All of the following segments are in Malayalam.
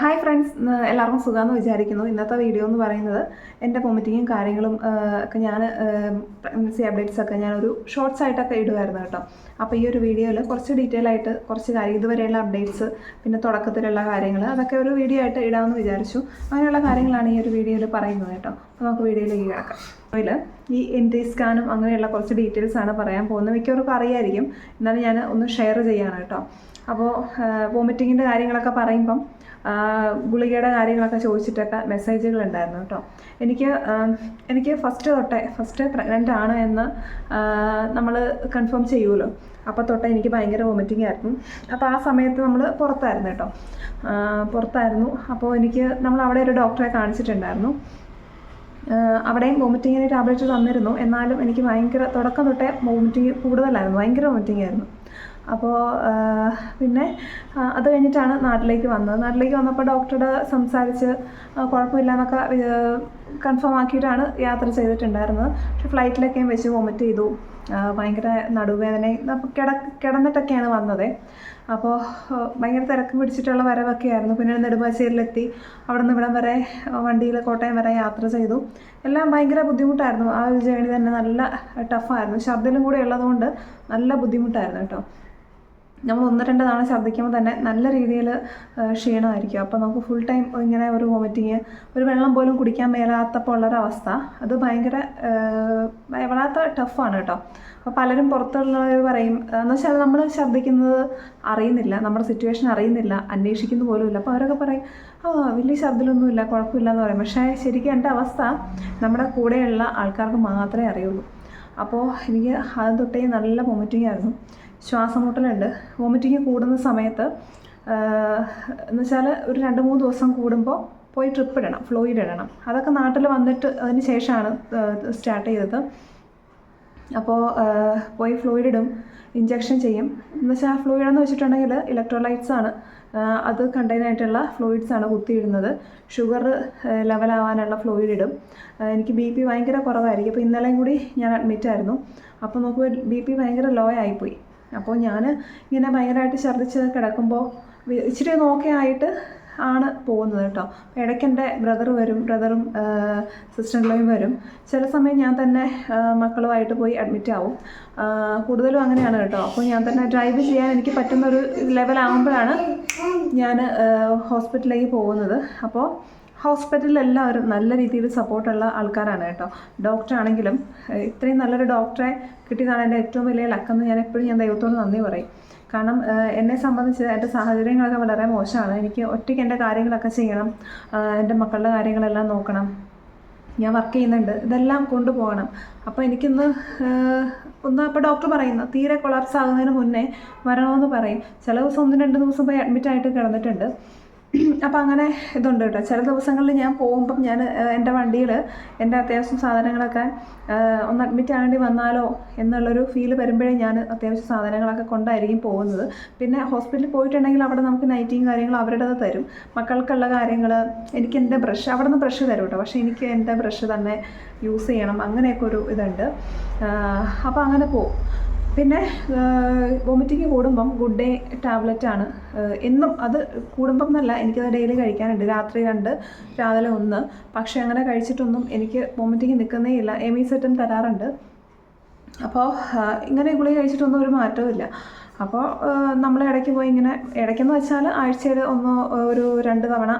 ഹായ് ഫ്രണ്ട്സ് എല്ലാവർക്കും സുഖമെന്ന് വിചാരിക്കുന്നു. ഇന്നത്തെ വീഡിയോ എന്ന് പറയുന്നത് എന്റെ വൊമിറ്റിങ്ങും കാര്യങ്ങളും ഒക്കെ ഞാൻ പ്രഗ്നൻസി അപ്ഡേറ്റ്സ് ഒക്കെ ഞാനൊരു ഷോർട്സ് ആയിട്ടൊക്കെ ഇടുമായിരുന്നു കേട്ടോ. അപ്പോൾ ഈ ഒരു വീഡിയോയിൽ കുറച്ച് ഡീറ്റെയിൽ ആയിട്ട് കുറച്ച് കാര്യം ഇതുവരെയുള്ള അപ്ഡേറ്റ്സ് പിന്നെ തുടക്കത്തിലുള്ള കാര്യങ്ങൾ അതൊക്കെ ഒരു വീഡിയോ ആയിട്ട് ഇടാമെന്ന് വിചാരിച്ചു. അങ്ങനെയുള്ള കാര്യങ്ങളാണ് ഈ ഒരു വീഡിയോയിൽ പറയുന്നത് കേട്ടോ. അപ്പോൾ നമുക്ക് വീഡിയോയിലേക്ക് കിടക്കാം. അതിൽ ഈ എൻ ടി സ്കാനും അങ്ങനെയുള്ള കുറച്ച് ഡീറ്റെയിൽസ് ആണ് പറയാൻ പോകുന്നത്. മിക്കവർക്കും അറിയായിരിക്കും. എന്നാലും ഞാൻ ഒന്ന് ഷെയർ ചെയ്യാണ് കേട്ടോ. അപ്പോൾ വോമിറ്റിങ്ങിന്റെ കാര്യങ്ങളൊക്കെ പറയുമ്പം ഗുളികയുടെ കാര്യങ്ങളൊക്കെ ചോദിച്ചിട്ടൊക്കെ മെസ്സേജുകൾ ഉണ്ടായിരുന്നു കേട്ടോ. എനിക്ക് എനിക്ക് ഫസ്റ്റ് തൊട്ടേ ഫസ്റ്റ് പ്രഗ്നന്റ് ആണ് എന്ന് നമ്മൾ കൺഫേം ചെയ്യുമല്ലോ അപ്പോൾ തൊട്ടേ എനിക്ക് ഭയങ്കര വോമിറ്റിംഗ് ആയിരുന്നു. അപ്പോൾ ആ സമയത്ത് നമ്മൾ പുറത്തായിരുന്നു കേട്ടോ. പുറത്തായിരുന്നു. അപ്പോൾ എനിക്ക് നമ്മൾ അവിടെ ഒരു ഡോക്ടറെ കാണിച്ചിട്ടുണ്ടായിരുന്നു. അവിടെയും വോമിറ്റിങ്ങിന് ടാബ്ലറ്റ് തന്നിരുന്നു. എന്നാലും എനിക്ക് ഭയങ്കര തുടക്കം തൊട്ടേ വോമിറ്റിങ് കൂടുതലായിരുന്നു. ഭയങ്കര വോമിറ്റിംഗ് ആയിരുന്നു. അപ്പോൾ പിന്നെ അത് കഴിഞ്ഞിട്ടാണ് നാട്ടിലേക്ക് വന്നത്. നാട്ടിലേക്ക് വന്നപ്പോൾ ഡോക്ടറോട് സംസാരിച്ച് കുഴപ്പമില്ല എന്നൊക്കെ കൺഫേം ആക്കിയിട്ടാണ് യാത്ര ചെയ്തിട്ടുണ്ടായിരുന്നത്. പക്ഷെ ഫ്ലൈറ്റിലൊക്കെയും വെച്ച് വോമിറ്റ് ചെയ്തു. ഭയങ്കര നടുവേദനയും അപ്പോൾ കിട കിടന്നിട്ടൊക്കെയാണ് വന്നത്. അപ്പോൾ ഭയങ്കര തിരക്ക് പിടിച്ചിട്ടുള്ള വരവൊക്കെ ആയിരുന്നു. പിന്നെ നെടുമ്പാശ്ശേരിയിലെത്തി അവിടെ നിന്ന് ഇവിടം വരെ വണ്ടിയിൽ കോട്ടയം വരെ യാത്ര ചെയ്തു. എല്ലാം ഭയങ്കര ബുദ്ധിമുട്ടായിരുന്നു. ആ ഒരു ജേണി തന്നെ നല്ല ടഫായിരുന്നു ഛർദ്ദിലും കൂടെ ഉള്ളതുകൊണ്ട് നല്ല ബുദ്ധിമുട്ടായിരുന്നു കേട്ടോ. നമ്മൾ ഒന്ന് രണ്ട് തവണ ഛർദ്ദിക്കുമ്പോൾ തന്നെ നല്ല രീതിയിൽ ക്ഷീണമായിരിക്കും. അപ്പോൾ നമുക്ക് ഫുൾ ടൈം ഇങ്ങനെ ഒരു വോമിറ്റിങ് ഒരു വെള്ളം പോലും കുടിക്കാൻ മേലാത്തപ്പോൾ ഉള്ളൊരവസ്ഥ അത് ഭയങ്കര വല്ലാത്ത ടഫാണ് കേട്ടോ. അപ്പോൾ പലരും പുറത്തുള്ളവർ പറയും എന്ന് വെച്ചാൽ നമ്മൾ ഛർദ്ദിക്കുന്നത് അറിയുന്നില്ല നമ്മുടെ സിറ്റുവേഷൻ അറിയുന്നില്ല അന്വേഷിക്കുന്ന പോലുമില്ല അപ്പോൾ അവരൊക്കെ പറയും ആ വലിയ ഛർദ്ദിലൊന്നുമില്ല കുഴപ്പമില്ല എന്ന് പറയും. പക്ഷേ ശരിക്കും എന്റെ അവസ്ഥ നമ്മുടെ കൂടെയുള്ള ആൾക്കാർക്ക് മാത്രമേ അറിയുള്ളൂ. അപ്പോൾ എനിക്ക് ആദ്യം തൊട്ടേ നല്ല വോമിറ്റിംഗ് ആയിരുന്നു. ശ്വാസം വോമിറ്റിങ് കൂടുന്ന സമയത്ത് എന്ന് വെച്ചാൽ ഒരു രണ്ട് മൂന്ന് ദിവസം കൂടുമ്പോൾ പോയി ട്രിപ്പ് ഇടണം ഫ്ലോയിഡ് ഇടണം. അതൊക്കെ നാട്ടിൽ വന്നിട്ട് അതിന് ശേഷമാണ് സ്റ്റാർട്ട് ചെയ്തത്. അപ്പോൾ പോയി ഫ്ലൂയിഡ് ഇടും ഇഞ്ചക്ഷൻ ചെയ്യും. എന്ന് വെച്ചാൽ ഫ്ലൂയിഡ് എന്ന് വെച്ചിട്ടുണ്ടെങ്കിൽ ഇലക്ട്രോലൈറ്റ്സ് ആണ്. അത് കണ്ടെയ്ൻ ആയിട്ടുള്ള ഫ്ലൂയിഡ്സ് ആണ് കുത്തിയിടുന്നത്. ഷുഗർ ലെവലാവാനുള്ള ഫ്ലൂയിഡ് ഇടും. എനിക്ക് ബി പി ഭയങ്കര കുറവായിരിക്കും. അപ്പോൾ ഇന്നലെയും കൂടി ഞാൻ അഡ്മിറ്റ് ആയിരുന്നു. അപ്പോൾ നോക്കുമ്പോൾ ബി പി ഭയങ്കര ലോ ആയിപ്പോയി അപ്പോൾ ഞാൻ ഇങ്ങനെ ഭയങ്കരമായിട്ട് ഛർദ്ദിച്ച് കിടക്കുമ്പോൾ ഇച്ചിരി നോക്കെ ആയിട്ട് ആണ് പോകുന്നത് കേട്ടോ. ഇടയ്ക്ക് എന്റെ ബ്രദർ വരും ബ്രദറും സിസ്റ്ററിലും വരും. ചില സമയം ഞാൻ തന്നെ മക്കളുമായിട്ട് പോയി അഡ്മിറ്റ് ആവും. കൂടുതലും അങ്ങനെയാണ് കേട്ടോ. അപ്പോൾ ഞാൻ തന്നെ ഡ്രൈവ് ചെയ്യാൻ എനിക്ക് പറ്റുന്ന ഒരു ലെവലാകുമ്പോഴാണ് ഞാൻ ഹോസ്പിറ്റലിലേക്ക് പോകുന്നത്. അപ്പോൾ ഹോസ്പിറ്റലിൽ എല്ലാവരും നല്ല രീതിയിൽ സപ്പോർട്ടുള്ള ആൾക്കാരാണ് കേട്ടോ. ഡോക്ടറാണെങ്കിലും ഇത്രയും നല്ലൊരു ഡോക്ടറെ കിട്ടിയതാണ് എന്റെ ഏറ്റവും വലിയ ലക്കെന്ന് ഞാൻ എപ്പോഴും ഞാൻ ദൈവത്തോട് നന്ദി പറയും. കാരണം എന്നെ സംബന്ധിച്ച് എന്റെ സാഹചര്യങ്ങളൊക്കെ വളരെ മോശമാണ്. എനിക്ക് ഒറ്റയ്ക്ക് എന്റെ കാര്യങ്ങളൊക്കെ ചെയ്യണം എന്റെ മക്കളുടെ കാര്യങ്ങളെല്ലാം നോക്കണം. ഞാൻ വർക്ക് ചെയ്യുന്നുണ്ട്. ഇതെല്ലാം കൊണ്ടുപോകണം. അപ്പോൾ എനിക്കിന്ന് ഒന്ന് അപ്പോൾ ഡോക്ടർ പറയുന്നു തീരെ കൊളാപ്സ് ആകുന്നതിന് മുന്നേ വരണമെന്ന് പറയും. ചില ദിവസം ഒന്ന് രണ്ട് ദിവസം പോയി അഡ്മിറ്റായിട്ട് കിടന്നിട്ടുണ്ട്. അപ്പോൾ അങ്ങനെ ഇതുണ്ട് കേട്ടോ. ചില ദിവസങ്ങളിൽ ഞാൻ പോകുമ്പം ഞാൻ എന്റെ വണ്ടിയിൽ എന്റെ അത്യാവശ്യം സാധനങ്ങളൊക്കെ ഒന്ന് അഡ്മിറ്റ് ആകേണ്ടി വന്നാലോ എന്നുള്ളൊരു ഫീൽ വരുമ്പോഴേ ഞാൻ അത്യാവശ്യം സാധനങ്ങളൊക്കെ കൊണ്ടായിരിക്കും പോകുന്നത്. പിന്നെ ഹോസ്പിറ്റലിൽ പോയിട്ടുണ്ടെങ്കിൽ അവിടെ നമുക്ക് നൈറ്റിയും കാര്യങ്ങളും അവരുടേത് തരും. മക്കൾക്കുള്ള കാര്യങ്ങൾ എനിക്ക് എന്റെ ബ്രഷ് അവിടെ നിന്ന് ബ്രഷ് തരും കേട്ടോ. പക്ഷേ എനിക്ക് എന്റെ ബ്രഷ് തന്നെ യൂസ് ചെയ്യണം. അങ്ങനെയൊക്കെ ഒരു ഇതുണ്ട്. അപ്പോൾ അങ്ങനെ പോകും. പിന്നെ വോമിറ്റിങ് കൂടുമ്പം ഗുഡ് ഡേ ടാബ്ലറ്റ് ആണ്. എന്നും അത് കൂടുമ്പം എന്നല്ല എനിക്കത് ഡെയിലി കഴിക്കാനുണ്ട്. രാത്രി രണ്ട് രാവിലെ ഒന്ന്. പക്ഷേ അങ്ങനെ കഴിച്ചിട്ടൊന്നും എനിക്ക് വോമിറ്റിങ് നിൽക്കുന്നേ ഇല്ല. എമി സെറ്റും തരാറുണ്ട്. അപ്പോൾ ഇങ്ങനെ ഗുളിക കഴിച്ചിട്ടൊന്നും ഒരു മാറ്റവും ഇല്ല. അപ്പോൾ നമ്മൾ ഇടയ്ക്ക് പോയി ഇങ്ങനെ ഇടയ്ക്കെന്ന് വെച്ചാൽ ആഴ്ചയിൽ ഒന്ന് ഒരു രണ്ട് തവണ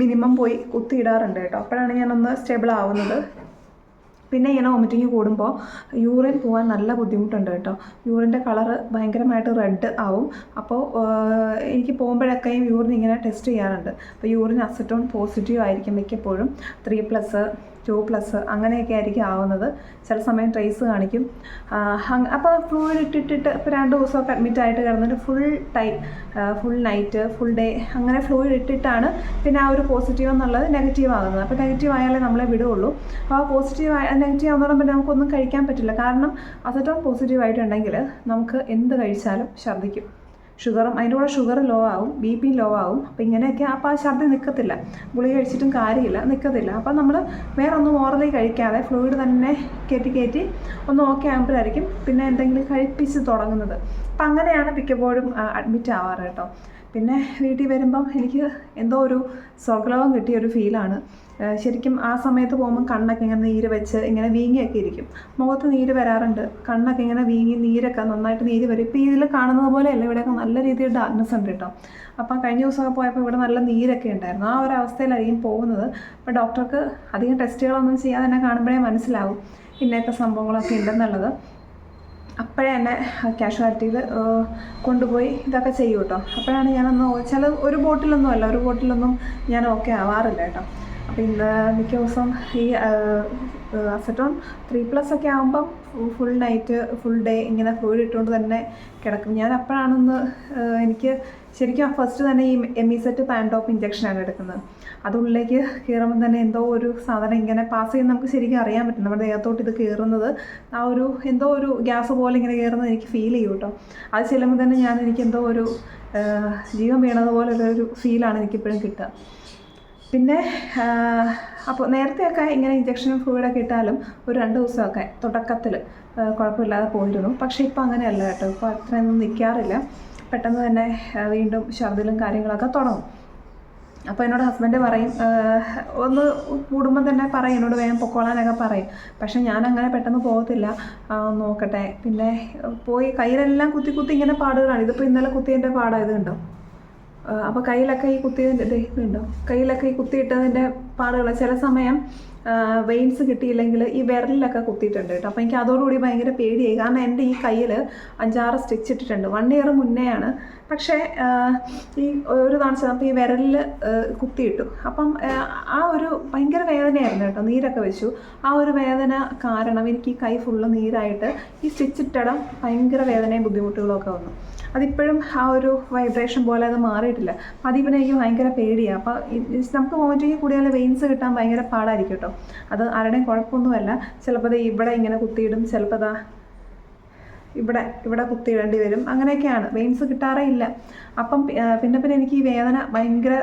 മിനിമം പോയി കുത്തിയിടാറുണ്ട് കേട്ടോ. അപ്പോഴാണ് ഞാനൊന്ന് സ്റ്റേബിൾ ആവുന്നത്. പിന്നെ ഇങ്ങനെ വോമിറ്റിങ് കൂടുമ്പോൾ യൂറിൻ പോകാൻ നല്ല ബുദ്ധിമുട്ടുണ്ട് കേട്ടോ. യൂറിന്റെ കളറ് ഭയങ്കരമായിട്ട് റെഡ് ആവും. അപ്പോൾ എനിക്ക് പോകുമ്പോഴൊക്കെയും യൂറിൻ ഇങ്ങനെ ടെസ്റ്റ് ചെയ്യാറുണ്ട്. അപ്പോൾ യൂറിൻ അസറ്റോൺ പോസിറ്റീവ് ആയിരിക്കും മിക്കപ്പോഴും. ത്രീ പ്ലസ് ടു പ്ലസ് അങ്ങനെയൊക്കെ ആയിരിക്കും ആവുന്നത്. ചില സമയം ട്രേസ് കാണിക്കും. അപ്പോൾ ഫ്ലൂയിഡ് ഇട്ടിട്ടിട്ട് ഇപ്പോൾ രണ്ട് ദിവസമൊക്കെ അഡ്മിറ്റ് ആയിട്ട് കിടന്നിട്ട് full time full night full day അങ്ങനെ ഫ്ലൂയിഡ് ഇട്ടിട്ടാണ് പിന്നെ ആ ഒരു പോസിറ്റീവ് എന്നുള്ളത് നെഗറ്റീവ് ആകുന്നത്. അപ്പോൾ നെഗറ്റീവ് ആയാലേ നമ്മളെ വിടുകയുള്ളൂ അപ്പോൾ ആ പോസിറ്റീവ് നെഗറ്റീവ് ആകുന്നതോടെ പിന്നെ നമുക്കൊന്നും കഴിക്കാൻ പറ്റില്ല. കാരണം അസറ്റോൺ പോസിറ്റീവ് ആയിട്ടുണ്ടെങ്കിൽ നമുക്ക് എന്ത് കഴിച്ചാലും ഛർദ്ദിക്കും. ഷുഗറും അതിന്റെ കൂടെ ഷുഗർ ലോ ആവും ബി പി ലോ ആവും. അപ്പോൾ ഇങ്ങനെയൊക്കെ അപ്പോൾ ആ ഛർദ്ദി നിൽക്കത്തില്ല ഗുളിക കഴിച്ചിട്ടും കാര്യമില്ല നിൽക്കത്തില്ല അപ്പോൾ നമ്മൾ വേറെ ഒന്നും ഓറലി കഴിക്കാതെ ഫ്ലൂയിഡ് തന്നെ കയറ്റി കയറ്റി ഒന്ന് ഓക്കെ ആകുമ്പോഴായിരിക്കും പിന്നെ എന്തെങ്കിലും കഴിപ്പിച്ച് തുടങ്ങുന്നത്. അപ്പം അങ്ങനെയാണ് മിക്കപ്പോഴും അഡ്മിറ്റ് ആവാറ് കേട്ടോ. പിന്നെ വീട്ടിൽ വരുമ്പം എനിക്ക് എന്തോ ഒരു സ്വർഗലോകം കിട്ടിയ ഒരു ഫീലാണ് ശരിക്കും ആ സമയത്ത് പോകുമ്പോൾ കണ്ണൊക്കെ ഇങ്ങനെ നീര് വെച്ച് ഇങ്ങനെ വീങ്ങിയൊക്കെ ഇരിക്കും. മുഖത്ത് നീര് വരാറുണ്ട്. കണ്ണൊക്കെ ഇങ്ങനെ വീങ്ങി നീരൊക്കെ നന്നായിട്ട് നീര് വരും. ഇപ്പോൾ ഇതിൽ കാണുന്നത് പോലെയല്ല. ഇവിടെയൊക്കെ നല്ല രീതിയിൽ ഡാർക്ക്നെസ് ഉണ്ട് കേട്ടോ. അപ്പം കഴിഞ്ഞ ദിവസമൊക്കെ പോയപ്പോൾ ഇവിടെ നല്ല നീരൊക്കെ ഉണ്ടായിരുന്നു. ആ ഒരു അവസ്ഥയിലായിരിക്കും പോകുന്നത്. അപ്പോൾ ഡോക്ടർക്ക് അധികം ടെസ്റ്റുകളൊന്നും ചെയ്യാതെ തന്നെ കാണുമ്പോഴേ മനസ്സിലാവും. ഇന്നത്തെ സംഭവങ്ങളൊക്കെ ഉണ്ടെന്നുള്ളത്. അപ്പോഴേ എന്നെ കാഷ്വാലിറ്റിയിൽ കൊണ്ടുപോയി ഇതൊക്കെ ചെയ്യും കേട്ടോ അപ്പോഴാണ് ഞാനൊന്ന് ചില ഒരു ബോട്ടിലൊന്നും അല്ല ഒരു ബോട്ടിലൊന്നും ഞാൻ ഓക്കെ ആവാറില്ല കേട്ടോ. അപ്പോൾ ഇന്ന് മിക്ക ദിവസം ഈ അസറ്റോൺ ത്രീ പ്ലസ് ഒക്കെ ആകുമ്പം ഫുൾ നൈറ്റ് ഫുൾ ഡേ ഇങ്ങനെ ഫ്ലൂയിഡ് ഇട്ടുകൊണ്ട് തന്നെ കിടക്കും. ഞാൻ അപ്പോഴാണെന്ന് എനിക്ക് ശരിക്കും ഫസ്റ്റ് തന്നെ ഈ എം ഇ സെറ്റ് പാൻടോപ്പ് ഇഞ്ചക്ഷനാണ് എടുക്കുന്നത്. അത് ഉള്ളിലേക്ക് കയറുമ്പോൾ തന്നെ എന്തോ ഒരു സാധനം ഇങ്ങനെ പാസ് ചെയ്യുന്ന നമുക്ക് ശരിക്കും അറിയാൻ പറ്റും. നമ്മുടെ ദേഹത്തോട്ട് ഇത് കയറുന്നത് ആ ഒരു എന്തോ ഒരു ഗ്യാസ് പോലെ ഇങ്ങനെ കയറുന്നത് എനിക്ക് ഫീൽ ചെയ്യും കേട്ടോ. അത് ചെല്ലുമ്പോൾ തന്നെ ഞാൻ എനിക്ക് എന്തോ ഒരു ജീവൻ വീണതുപോലെ ഒരു ഫീലാണ് എനിക്കിപ്പോഴും കിട്ടുക. പിന്നെ അപ്പോൾ നേരത്തെയൊക്കെ ഇങ്ങനെ ഇഞ്ചക്ഷനും ഫ്ലൂയിഡൊക്കെ ഇട്ടാലും ഒരു രണ്ട് ദിവസമൊക്കെ തുടക്കത്തിൽ കുഴപ്പമില്ലാതെ പോയിരുന്നു. പക്ഷേ ഇപ്പോൾ അങ്ങനെയല്ല കേട്ടോ. ഇപ്പോൾ അത്രയൊന്നും നിൽക്കാറില്ല. പെട്ടെന്ന് തന്നെ വീണ്ടും ഛർദിലും കാര്യങ്ങളൊക്കെ തുടങ്ങും. അപ്പോൾ എന്നോട് ഹസ്ബൻഡ് പറയും ഒന്ന് കൂടുമ്പോൾ തന്നെ പറയും എന്നോട് വേഗം പൊക്കോളാനൊക്കെ പറയും. പക്ഷെ ഞാൻ അങ്ങനെ പെട്ടെന്ന് പോകത്തില്ല. നോക്കട്ടെ. പിന്നെ പോയി കയ്യിലെല്ലാം കുത്തി കുത്തി ഇങ്ങനെ പാടുകളാണ്. ഇതിപ്പോൾ ഇന്നലെ കുത്തിയതിന്റെ പാടായത് കണ്ടോ? അപ്പോൾ കയ്യിലൊക്കെ ഈ കുത്തി ദേ ഇതുണ്ടോ? കയ്യിലൊക്കെ ഈ കുത്തിയിട്ടതിന്റെ പാടുകൾ ചില സമയം വെയിൻസ് കിട്ടിയില്ലെങ്കിൽ ഈ വിരലിലൊക്കെ കുത്തിയിട്ടുണ്ട് കേട്ടോ. അപ്പോൾ എനിക്ക് അതോടുകൂടി ഭയങ്കര പേടിയായി. കാരണം എന്റെ ഈ കയ്യിൽ അഞ്ചാറ് സ്റ്റിച്ച് ഇട്ടിട്ടുണ്ട്. വൺ ഇയർ മുന്നെയാണ്. പക്ഷേ ഈ ഒരു തവണ ചെന്നപ്പോൾ ഈ വിരലിൽ കുത്തിയിട്ടു. അപ്പം ആ, ഒരു ഭയങ്കര വേദനയായിരുന്നു കേട്ടോ. നീരൊക്കെ വെച്ചു. ആ ഒരു വേദന കാരണം എനിക്ക് ഈ കൈ ഫുള്ള് നീരായിട്ട് ഈ സ്റ്റിച്ച് ഇട്ടിടം ഭയങ്കര വേദനയും ബുദ്ധിമുട്ടുകളൊക്കെ വന്നു. അതിപ്പോഴും ആ ഒരു വൈബ്രേഷൻ പോലെ അത് മാറിയിട്ടില്ല. പിന്നെ എനിക്ക് ഭയങ്കര പേടിയാണ് അപ്പോൾ നമുക്ക് വോമിറ്റിങ് കൂടിയാൽ വെയിൻസ് കിട്ടാൻ ഭയങ്കര പാടായിരിക്കും കേട്ടോ. അത് ആരുടെയും കുഴപ്പമൊന്നുമല്ല. ചിലപ്പോൾ ഇവിടെ ഇങ്ങനെ കുത്തിയിടും. ചിലപ്പോൾ അതാ ഇവിടെ ഇവിടെ കുത്തിയിടേണ്ടി വരും. അങ്ങനെയൊക്കെയാണ്. വെയിൻസ് കിട്ടാറേ ഇല്ല. അപ്പം പിന്നെ പിന്നെ എനിക്ക് ഈ വേദന ഭയങ്കര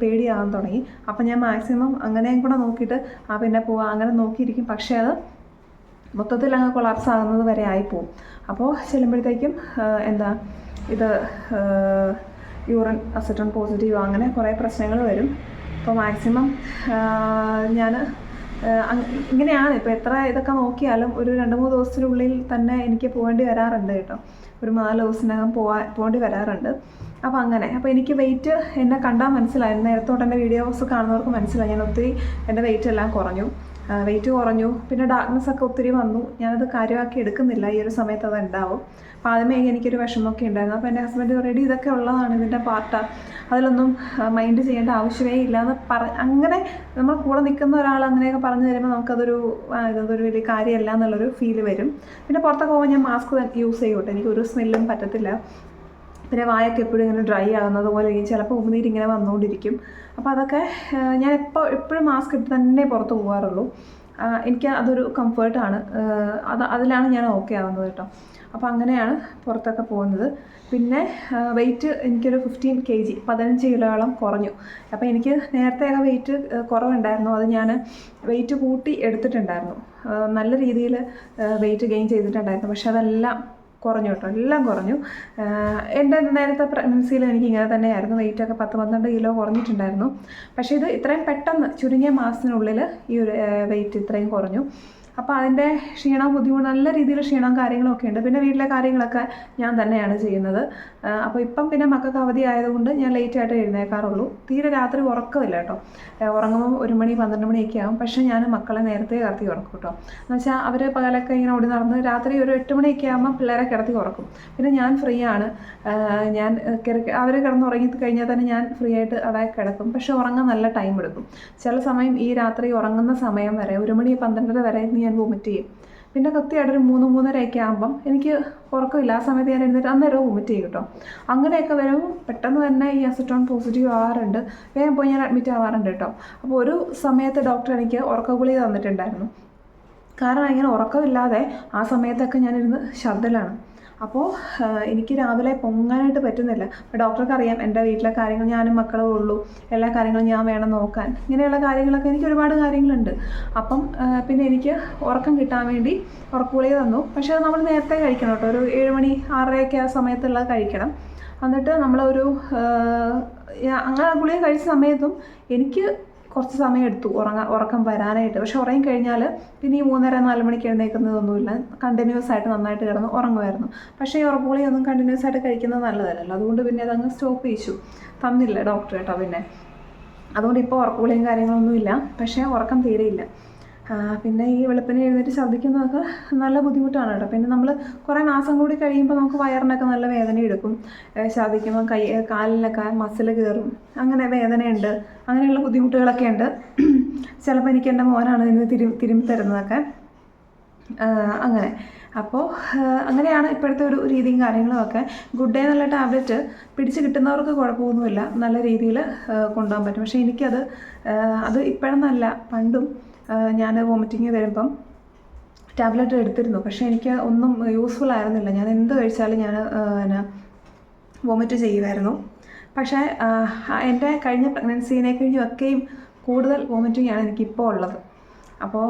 പേടിയാകാൻ തുടങ്ങി. അപ്പം ഞാൻ മാക്സിമം അങ്ങനെയും കൂടെ നോക്കിയിട്ട് ആ പിന്നെ പോവാം. അങ്ങനെ നോക്കിയിരിക്കും. പക്ഷേ അത് മൊത്തത്തിൽ അങ്ങ് കൊളാപ്സ് ആകുന്നത് വരെ ആയിപ്പോവും. അപ്പോൾ ചെല്ലുമ്പോഴത്തേക്കും എന്താ ഇത് യൂറിൻ അസറ്റോൺ പോസിറ്റീവ് അങ്ങനെ കുറേ പ്രശ്നങ്ങൾ വരും. അപ്പോൾ മാക്സിമം ഞാൻ ഇങ്ങനെയാണ്. ഇപ്പോൾ എത്ര ഇതൊക്കെ നോക്കിയാലും ഒരു രണ്ട് മൂന്ന് ദിവസത്തിനുള്ളിൽ തന്നെ എനിക്ക് പോകേണ്ടി വരാറുണ്ട് കേട്ടോ. ഒരു നാല് ദിവസത്തിനകം പോവാ പോകേണ്ടി വരാറുണ്ട്. അപ്പോൾ അങ്ങനെ. അപ്പോൾ എനിക്ക് വെയിറ്റ് എന്നെ കണ്ടാൽ മനസ്സിലായി. നേരത്തോട്ട് എന്റെ വീഡിയോസ് കാണുന്നവർക്ക് മനസ്സിലായി. ഞാൻ ഒത്തിരി എന്റെ വെയിറ്റ് എല്ലാം കുറഞ്ഞു. വെയിറ്റ് കുറഞ്ഞു. പിന്നെ ഡാർക്ക്നെസ് ഒക്കെ ഒത്തിരി വന്നു. ഞാനത് കാര്യമാക്കി എടുക്കുന്നില്ല. ഈ ഒരു സമയത്ത് അത് ഉണ്ടാവും. അപ്പോൾ ആദ്യമേ എനിക്കൊരു വിഷമമൊക്കെ ഉണ്ടായിരുന്നു. അപ്പോൾ എന്റെ ഹസ്ബൻഡ് ഓൾറെഡി ഇതൊക്കെ ഉള്ളതാണ് ഇതിന്റെ പാർട്ടാണ് അതിലൊന്നും മൈൻഡ് ചെയ്യേണ്ട ആവശ്യമേ ഇല്ല. എന്ന് പറ അങ്ങനെ നമ്മൾ കൂടെ നിൽക്കുന്ന ഒരാൾ അങ്ങനെയൊക്കെ പറഞ്ഞു തരുമ്പോൾ നമുക്കതൊരു ഇതൊരു വലിയ കാര്യമല്ല എന്നുള്ളൊരു ഫീൽ വരും. പിന്നെ പുറത്തൊക്കെ പോകുമ്പോൾ ഞാൻ മാസ്ക് യൂസ് ചെയ്യൂട്ടെ. എനിക്കൊരു സ്മെല്ലും പറ്റത്തില്ല. പിന്നെ വായൊക്കെ എപ്പോഴും ഇങ്ങനെ ഡ്രൈ ആകുന്നത് പോലെ ഇരിക്കും ചിലപ്പോൾ ഉമിനീര് ഇങ്ങനെ വന്നുകൊണ്ടിരിക്കും. അപ്പോൾ അതൊക്കെ ഞാൻ എപ്പോൾ എപ്പോഴും മാസ്ക് ഇട്ട് തന്നെ പുറത്ത് പോകാറുള്ളൂ എനിക്ക് അതൊരു കംഫേർട്ടാണ് അത് അതിലാണ് ഞാൻ ഓക്കെ ആവുന്നത് കേട്ടോ. അപ്പോൾ അങ്ങനെയാണ് പുറത്തൊക്കെ പോകുന്നത്. പിന്നെ വെയിറ്റ് എനിക്കൊരു ഫിഫ്റ്റീൻ കെ ജി പതിനഞ്ച് കിലോയോളം കുറഞ്ഞു. അപ്പോൾ എനിക്ക് നേരത്തെ ആ വെയിറ്റ് കുറവുണ്ടായിരുന്നു. അത് ഞാൻ വെയിറ്റ് കൂട്ടി എടുത്തിട്ടുണ്ടായിരുന്നു. നല്ല രീതിയിൽ വെയിറ്റ് ഗെയിൻ ചെയ്തിട്ടുണ്ടായിരുന്നു. പക്ഷെ അതെല്ലാം കുറഞ്ഞു കേട്ടോ. എല്ലാം കുറഞ്ഞു. എന്റെ നേരത്തെ പ്രഗ്നൻസിയിൽ എനിക്ക് ഇങ്ങനെ തന്നെയായിരുന്നു. വെയിറ്റൊക്കെ പത്ത് പന്ത്രണ്ട് കിലോ കുറഞ്ഞിട്ടുണ്ടായിരുന്നു. പക്ഷേ ഇത് ഇത്രയും പെട്ടെന്ന് ചുരുങ്ങിയ മാസത്തിനുള്ളിൽ ഈ ഒരു വെയിറ്റ് ഇത്രയും കുറഞ്ഞു. അപ്പോൾ അതിന്റെ ക്ഷീണവും ബുദ്ധിമുട്ട് നല്ല രീതിയിൽ ക്ഷീണവും കാര്യങ്ങളൊക്കെ ഉണ്ട്. പിന്നെ വീട്ടിലെ കാര്യങ്ങളൊക്കെ ഞാൻ തന്നെയാണ് ചെയ്യുന്നത്. അപ്പോൾ ഇപ്പം പിന്നെ മക്കൾക്ക് അവധി ആയതുകൊണ്ട് ഞാൻ ലേറ്റ് ആയിട്ട് എഴുന്നേക്കാറുള്ളൂ. തീരെ രാത്രി ഉറക്കമില്ല കേട്ടോ. ഉറങ്ങുമ്പോൾ ഒരു മണി പന്ത്രണ്ട് മണിയൊക്കെ ആകും പക്ഷേ ഞാൻ മക്കളെ നേരത്തെ കിടത്തി ഉറക്കും കേട്ടോ. എന്ന് വെച്ചാൽ അവർ പകലൊക്കെ ഇങ്ങനെ ഓടി നടന്ന് രാത്രി ഒരു എട്ട് മണിയൊക്കെ ആകുമ്പോൾ പിള്ളേരെ കിടത്തി ഉറക്കും. പിന്നെ ഞാൻ ഫ്രീ ആണ്. ഞാൻ അവർ കിടന്ന് ഉറങ്ങി കഴിഞ്ഞാൽ തന്നെ ഞാൻ ഫ്രീ ആയിട്ട് അവിടെ കിടക്കും. പക്ഷേ ഉറങ്ങാൻ നല്ല ടൈം എടുക്കും. ചില സമയം ഈ രാത്രി ഉറങ്ങുന്ന സമയം വരെ ഒരു മണി പന്ത്രണ്ടര വരെ ഞാൻ വൊമിറ്റ് ചെയ്യും. പിന്നെ കൃത്യമായിട്ട് ഒരു മൂന്ന് മൂന്നരയൊക്കെ ആകുമ്പം എനിക്ക് ഉറക്കമില്ല. ആ സമയത്ത് ഞാൻ എഴുന്നേറ്റ് അന്നേരം വൊമിറ്റ് ചെയ്യും കേട്ടോ. അങ്ങനെയൊക്കെ വരുമ്പോൾ പെട്ടെന്ന് തന്നെ ഈ അസിറ്റോൺ പോസിറ്റീവ് ആവാറുണ്ട്. വേഗം പോയി ഞാൻ അഡ്മിറ്റ് ആവാറുണ്ട് കേട്ടോ. അപ്പോൾ ഒരു സമയത്ത് ഡോക്ടർ എനിക്ക് ഉറക്ക ഗുളിക തന്നിട്ടുണ്ടായിരുന്നു. കാരണം ഇങ്ങനെ ഉറക്കമില്ലാതെ ആ സമയത്തൊക്കെ ഞാനിരുന്ന് ഛർദ്ദലാണ് അപ്പോൾ എനിക്ക് രാവിലെ പൊങ്ങാനായിട്ട് പറ്റുന്നില്ല. അപ്പോൾ ഡോക്ടർക്ക് അറിയാം എന്റെ വീട്ടിലെ കാര്യങ്ങൾ ഞാനും മക്കളും ഉള്ളൂ. എല്ലാ കാര്യങ്ങളും ഞാൻ വേണം നോക്കാൻ. ഇങ്ങനെയുള്ള കാര്യങ്ങളൊക്കെ എനിക്ക് ഒരുപാട് കാര്യങ്ങളുണ്ട്. അപ്പം പിന്നെ എനിക്ക് ഉറക്കം കിട്ടാൻ വേണ്ടി ഉറക്കുഗുളിക തന്നു. പക്ഷേ നമ്മൾ നേരത്തെ കഴിക്കണം കേട്ടോ. ഒരു ഏഴ് മണി ആറരയൊക്കെ ആ സമയത്തുള്ളത് കഴിക്കണം. എന്നിട്ട് നമ്മളൊരു അങ്ങനെ ഗുളിക കഴിച്ച സമയത്തും എനിക്ക് കുറച്ച് സമയം എടുത്തു ഉറങ്ങാൻ ഉറക്കം വരാനായിട്ട്. പക്ഷെ ഉറങ്ങി കഴിഞ്ഞാൽ പിന്നെ ഈ മൂന്നര നാല് മണിക്ക് എഴുന്നേൽക്കുന്നതൊന്നുമില്ല. കണ്ടിന്യൂസ് ആയിട്ട് നന്നായിട്ട് കിടന്ന് ഉറങ്ങുമായിരുന്നു. പക്ഷേ ഈ ഉറപ്പുകളിയൊന്നും കണ്ടിന്യൂസ് ആയിട്ട് കഴിക്കുന്നത് നല്ലതല്ലല്ലോ. അതുകൊണ്ട് പിന്നെ അതങ്ങ് സ്റ്റോപ്പ് ചെയ്യിച്ചു. തന്നില്ല ഡോക്ടർ കേട്ടോ പിന്നെ. അതുകൊണ്ട് ഇപ്പോൾ ഉറപ്പുകളിയും കാര്യങ്ങളൊന്നുമില്ല. പക്ഷേ ഉറക്കം തീരെയില്ല. പിന്നെ ഈ വെളുപ്പിനെ എഴുന്നേറ്റ് ഛർദ്ദിക്കുന്നതൊക്കെ നല്ല ബുദ്ധിമുട്ടാണ് കേട്ടോ. പിന്നെ നമ്മൾ കുറേ മാസം കൂടി കഴിയുമ്പോൾ നമുക്ക് വയറിനൊക്കെ നല്ല വേദന എടുക്കും. ഛർദ്ദിക്കുമ്പോൾ കൈ കാലിലൊക്കെ മസിൽ കയറും അങ്ങനെ വേദനയുണ്ട്. അങ്ങനെയുള്ള ബുദ്ധിമുട്ടുകളൊക്കെ ഉണ്ട്. ചിലപ്പോൾ എനിക്ക് എന്റെ മോനാണ് ഇതിന് തിരു തിരുമ്പി തരുന്നതൊക്കെ. അങ്ങനെ. അപ്പോൾ അങ്ങനെയാണ് ഇപ്പോഴത്തെ ഒരു രീതിയും കാര്യങ്ങളുമൊക്കെ ഗുഡ് ഡേ എന്നുള്ള ടാബ്ലറ്റ് പിടിച്ച് കിട്ടുന്നവർക്ക് കുഴപ്പമൊന്നുമില്ല. നല്ല രീതിയിൽ കൊണ്ടുപോകാൻ പറ്റും. പക്ഷേ എനിക്കത് അത് ഇപ്പോഴെന്നല്ല. പണ്ടും ഞാൻ വോമിറ്റിങ് വരുമ്പം ടാബ്ലറ്റ് എടുത്തിരുന്നു. പക്ഷേ എനിക്ക് ഒന്നും യൂസ്ഫുൾ ആയിരുന്നില്ല. ഞാൻ എന്ത് കഴിച്ചാലും ഞാൻ പിന്നെ വോമിറ്റ് ചെയ്യുമായിരുന്നു പക്ഷേ എന്റെ കഴിഞ്ഞ പ്രഗ്നൻസിനെ കഴിഞ്ഞൊക്കെയും കൂടുതൽ വോമിറ്റിംഗ് ആണ് എനിക്കിപ്പോൾ ഉള്ളത്. അപ്പോൾ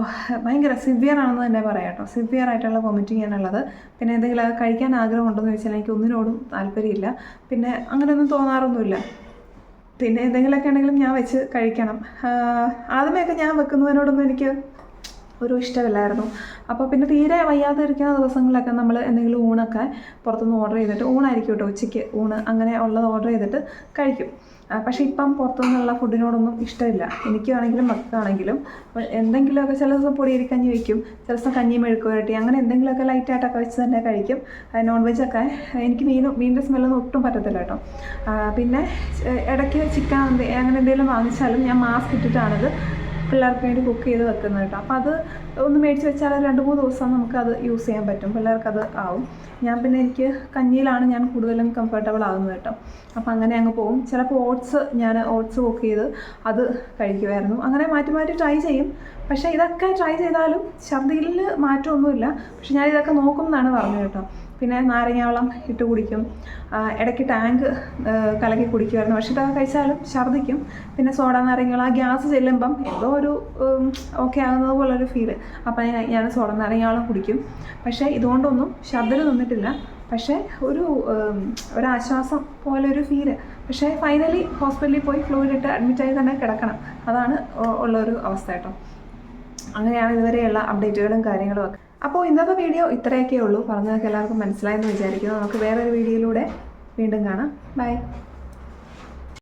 ഭയങ്കര സിവിയർ ആണെന്ന് തന്നെ പറയാം കേട്ടോ. സിവിയർ ആയിട്ടുള്ള വോമിറ്റിംഗ് ആണുള്ളത് പിന്നെ എന്തെങ്കിലും കഴിക്കാൻ ആഗ്രഹമുണ്ടോയെന്ന് ചോദിച്ചാൽ എനിക്ക് ഒന്നിനോടും താല്പര്യമില്ല. പിന്നെ അങ്ങനെയൊന്നും തോന്നാറൊന്നുമില്ല. പിന്നെ എന്തെങ്കിലുമൊക്കെ ഉണ്ടെങ്കിലും ഞാൻ വെച്ച് കഴിക്കണം. ആദ്യമേ ആദ്യമേയൊക്കെ ഞാൻ വെക്കുന്നതിനോടൊന്നും എനിക്ക് ഒരു ഇഷ്ടമില്ലായിരുന്നു. അപ്പോൾ പിന്നെ തീരെ വയ്യാതെ ഇരിക്കുന്ന ദിവസങ്ങളിലൊക്കെ നമ്മൾ എന്തെങ്കിലും ഊണൊക്കെ പുറത്തുനിന്ന് ഓർഡർ ചെയ്തിട്ട് ഊണായിരിക്കും കേട്ടോ ഉച്ചയ്ക്ക് ഊണ് അങ്ങനെ ഉള്ളത് ഓർഡർ ചെയ്തിട്ട് കഴിക്കും. പക്ഷേ ഇപ്പം പുറത്തുനിന്നുള്ള ഫുഡിനോടൊന്നും ഇഷ്ടമില്ല. എനിക്കാണെങ്കിലും മക്കൾക്കാണെങ്കിലും അപ്പോൾ എന്തെങ്കിലുമൊക്കെ ചില ദിവസം പൊടിയരിക്കഞ്ഞി വയ്ക്കും ചില ദിവസം കഞ്ഞി മെഴുക്ക് വരട്ടി അങ്ങനെ എന്തെങ്കിലുമൊക്കെ ലൈറ്റായിട്ടൊക്കെ വെച്ച് തന്നെ കഴിക്കും. നോൺ വെജൊക്കെ എനിക്ക് മീൻ മീനിന്റെ സ്മെല്ലൊന്നും ഒട്ടും പറ്റത്തില്ല കേട്ടോ പിന്നെ ഇടയ്ക്ക് ചിക്കൻ അങ്ങനെ എന്തെങ്കിലും വാങ്ങിച്ചാലും ഞാൻ മാസ്ക് ഇട്ടിട്ടാണിത് പിള്ളേർക്ക് വേണ്ടി കുക്ക് ചെയ്ത് വെക്കുന്നത് കേട്ടോ. അപ്പോൾ അത് ഒന്ന് മേടിച്ച് വെച്ചാൽ രണ്ട് മൂന്ന് ദിവസം നമുക്കത് യൂസ് ചെയ്യാൻ പറ്റും. പിള്ളേർക്കത് ആവും. ഞാൻ പിന്നെ എനിക്ക് കഞ്ഞിയിലാണ് ഞാൻ കൂടുതലും കംഫർട്ടബിൾ ആകുന്നത് കേട്ടോ. അപ്പോൾ അങ്ങനെ അങ്ങ് പോകും. ചിലപ്പോൾ ഓട്സ് ഞാൻ ഓട്സ് കുക്ക് ചെയ്ത് അത് കഴിക്കുമായിരുന്നു. അങ്ങനെ മാറ്റി മാറ്റി ട്രൈ ചെയ്യും. പക്ഷേ ഇതൊക്കെ ട്രൈ ചെയ്താലും ഛർദിയിൽ മാറ്റമൊന്നുമില്ല. പക്ഷെ ഞാൻ ഇതൊക്കെ നോക്കും എന്നാണ് പറഞ്ഞത് കേട്ടോ. പിന്നെ നാരങ്ങാവെള്ളം ഇട്ട് കുടിക്കും. ഇടയ്ക്ക് ടാങ്ക് കലക്കി കുടിക്കുമായിരുന്നു. പക്ഷെ ഇതൊക്കെ കഴിച്ചാലും ഛർദ്ദിക്കും. പിന്നെ സോഡ നാരങ്ങകൾ ആ ഗ്യാസ് ചെല്ലുമ്പം എന്തോ ഒരു ഓക്കെ ആകുന്നത് പോലൊരു ഫീൽ അപ്പം ഞാൻ സോഡ നാരങ്ങാവെള്ളം കുടിക്കും. പക്ഷേ ഇതുകൊണ്ടൊന്നും ഛർദ്ദിൽ നിന്നിട്ടില്ല. പക്ഷേ ഒരു ഒരാശ്വാസം പോലെ ഒരു ഫീൽ പക്ഷേ ഫൈനലി ഹോസ്പിറ്റലിൽ പോയി ഫ്ലൂയിലിട്ട് അഡ്മിറ്റായി തന്നെ കിടക്കണം. അതാണ് ഉള്ളൊരു അവസ്ഥ കേട്ടോ. അങ്ങനെയാണ് ഇതുവരെയുള്ള അപ്ഡേറ്റുകളും കാര്യങ്ങളും ഒക്കെ. അപ്പോൾ ഇന്നത്തെ വീഡിയോ ഇത്രയൊക്കെ ഉള്ളൂ. പറഞ്ഞതൊക്കെ എല്ലാവർക്കും മനസ്സിലായെന്ന് വിചാരിക്കുന്നു. നമുക്ക് വേറൊരു വീഡിയോയിലൂടെ വീണ്ടും കാണാം. ബൈ